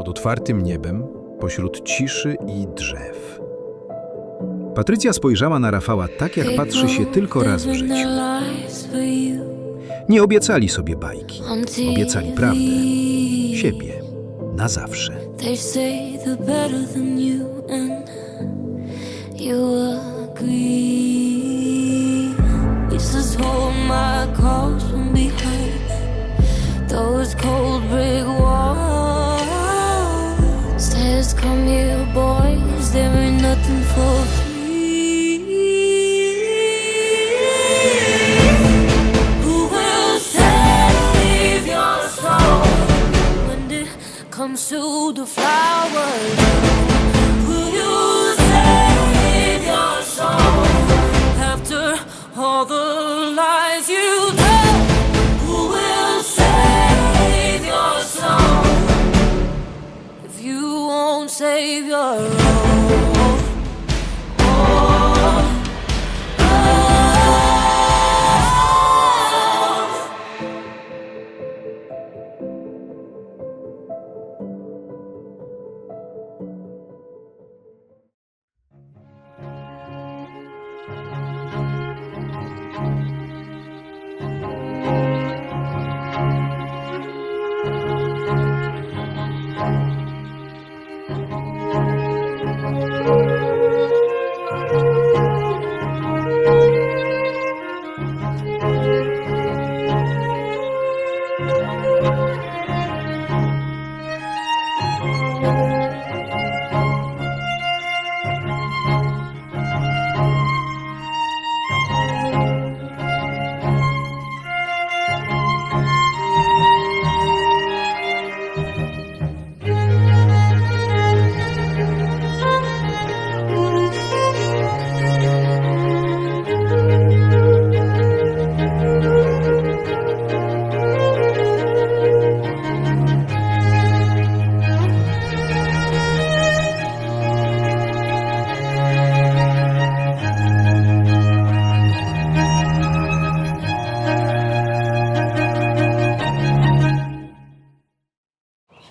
pod otwartym niebem, pośród ciszy i drzew. Patrycja spojrzała na Rafała tak, jak patrzy się tylko raz w życiu. Nie obiecali sobie bajki, obiecali prawdę, siebie, na zawsze. Come here, boys, there ain't nothing for free. Who will save your soul? when it comes to the flowers. Savior. Oh.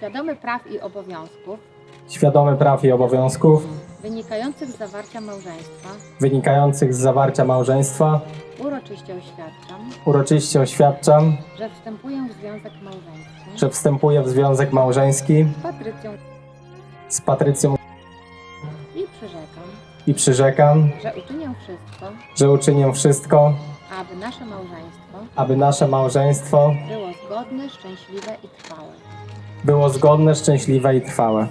Świadomy praw i obowiązków świadomy praw i obowiązków wynikających z zawarcia małżeństwa wynikających z zawarcia małżeństwa, uroczyście oświadczam, uroczyście oświadczam, że wstępuję w związek małżeński że wstępuję w związek małżeński z Patrycją z Patrycją i przyrzekam, i przyrzekam, że uczynię wszystko, że uczynię wszystko, aby nasze małżeństwo aby nasze małżeństwo było zgodne, szczęśliwe i trwałe. Było zgodne, szczęśliwe i trwałe.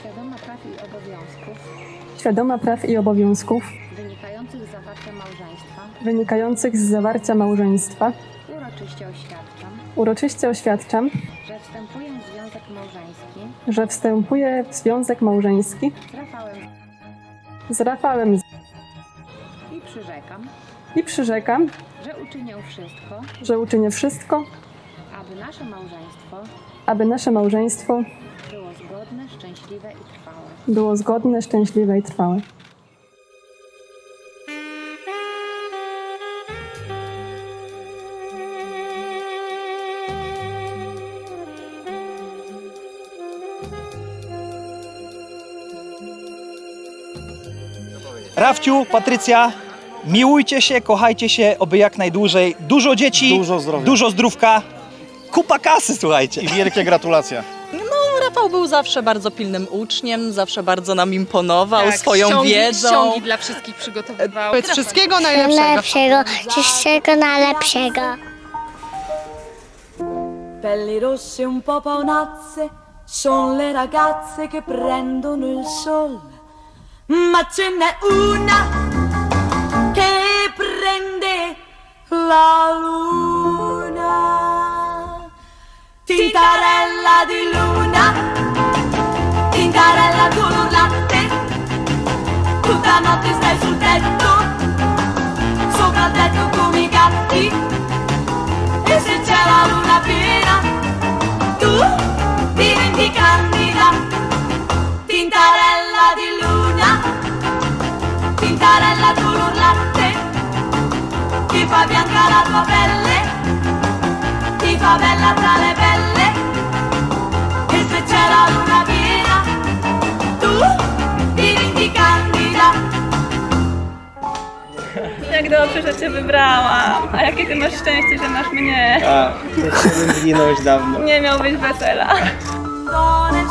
Świadoma praw i obowiązków. Świadoma praw i obowiązków. Wynikających z zawarcia małżeństwa. Wynikających z zawarcia małżeństwa. Uroczyście oświadczam, uroczyście oświadczam, że wstępuję w związek małżeński. że wstępuję w związek małżeński. Z Rafałem. Z Rafałem. Z- i przyrzekam, i przyrzekam, że uczynię wszystko, że uczynię wszystko, aby nasze małżeństwo aby nasze małżeństwo było zgodne, szczęśliwe i trwałe. było zgodne, szczęśliwe i trwałe. Rafciu, Patrycja, miłujcie się, kochajcie się, oby jak najdłużej. Dużo dzieci, Dużo zdrowia. dużo zdrówka, kupa kasy, słuchajcie. I wielkie gratulacje. Rafał był zawsze bardzo pilnym uczniem, zawsze bardzo nam imponował Tak, swoją ściągi, wiedzą. Ściągi dla wszystkich przygotowywał. Wszystkiego najlepszego, wszystkiego najlepszego. Pelli rosse un po' paonazze, son le ragazze che prendono il sol. Ma ce n'è una Tintarella di luna, tintarella con un latte. Tutta notte stai sul tetto, sopra il tetto come i gatti. Jak dobrze, że cię wybrałam. A jakie ty masz szczęście, że masz mnie. A, chciałbym zginąć dawno. Nie miałbyś wesela. Donne